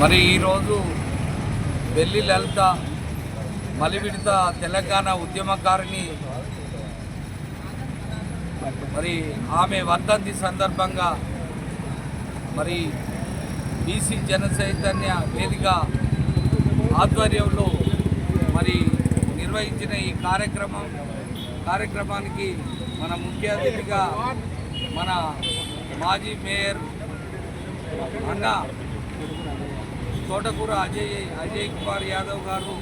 మరి ఈరోజు బెల్లి లలిత మలివిడత తెలంగాణ ఉద్యమకారిణి మరి ఆమె వర్ధంతి సందర్భంగా మరి బీసీ జన చైతన్య వేదిక ఆధ్వర్యంలో మరి నిర్వహించిన ఈ కార్యక్రమం కార్యక్రమానికి మన ముఖ్య అతిథిగా మన మాజీ మేయర్ అన్న తోటకూర అజయ్ అజయ్ కుమార్ యాదవ్ గారు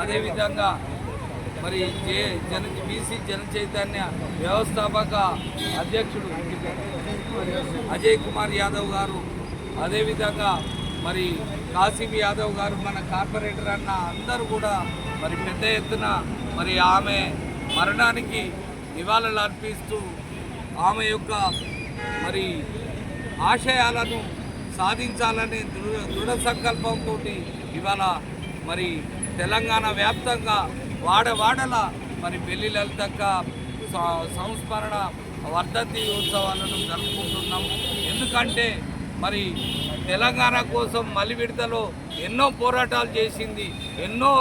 అదేవిధంగా మరి జే జన బీసీ జన చైతన్య వ్యవస్థాపక అధ్యక్షుడు అజయ్ కుమార్ యాదవ్ గారు. అదేవిధంగా మరి కాసిం యాదవ్ గారు మన కార్పొరేటర్ అన్న అందరూ కూడా మరి పెద్ద ఎత్తున మరి ఆమె మరణానికి నివాళులు అర్పిస్తూ ఆమె యొక్క మరి ఆశయాలను సాధించాలనే దృఢ దృఢ సంకల్పంతో ఇవాళ మరి తెలంగాణ వ్యాప్తంగా వాడవాడల మరి పెళ్ళిళ్ళ లలితక్క సంస్మరణ వర్ధంతి ఉత్సవాలను జరుపుకుంటున్నాము ఎందుకంటే మరి తెలంగాణ కోసం మలివిడతలో ఎన్నో పోరాటాలు చేసింది ఎన్నో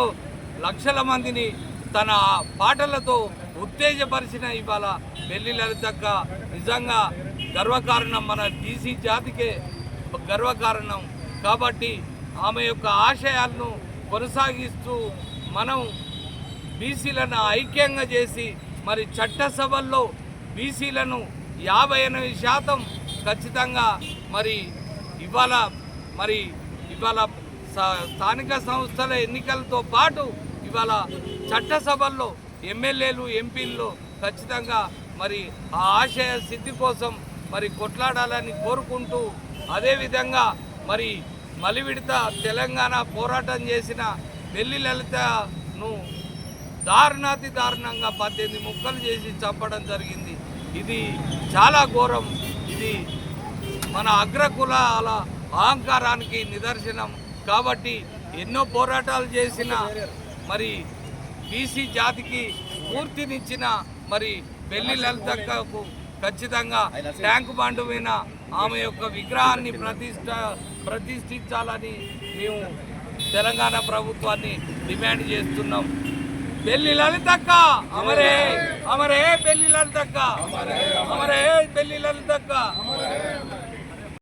లక్షల మందిని తన పాటలతో ఉత్తేజపరిచిన ఇవాళ పెళ్ళి లలితక్క నిజంగా గర్వకారణం మన బీసీ జాతికే గర్వకారణం. కాబట్టి ఆమె యొక్క ఆశయాలను కొనసాగిస్తూ మనం బీసీలను ఐక్యంగా చేసి మరి చట్టసభల్లో బీసీలను యాభై ఎనిమిది శాతం ఖచ్చితంగా మరి ఇవాళ మరి ఇవాళ స- స్థానిక సంస్థల ఎన్నికలతో పాటు ఇవాళ చట్టసభల్లో ఎమ్మెల్యేలు ఎంపీలు ఖచ్చితంగా మరి ఆ ఆశయ సిద్ధి కోసం మరి కొట్లాడాలని కోరుకుంటూ అదేవిధంగా మరి మలివిడత తెలంగాణ పోరాటం చేసిన వెల్లి లలితను దారుణాతి దారుణంగా పద్దెనిమిది ముక్కలు చేసి చంపడం జరిగింది. ఇది చాలా ఘోరం. ఇది మన అగ్రకులాల అహంకారానికి నిదర్శనం. కాబట్టి ఎన్నో పోరాటాలు చేసిన మరి బీసీ జాతికి పూర్తినిచ్చిన మరి పెళ్ళి లలితకు ఖచ్చితంగా ట్యాంక్ బండ్ మీద ఆమె యొక్క విగ్రహాన్ని ప్రతిష్ట ప్రతిష్ఠించాలని మేము తెలంగాణ ప్రభుత్వాన్ని డిమాండ్ చేస్తున్నాం. పెళ్ళి లలితక్క! అమరే! అమరే పెళ్ళి లలితక్క! అమరే పెళ్ళి లలితక్క!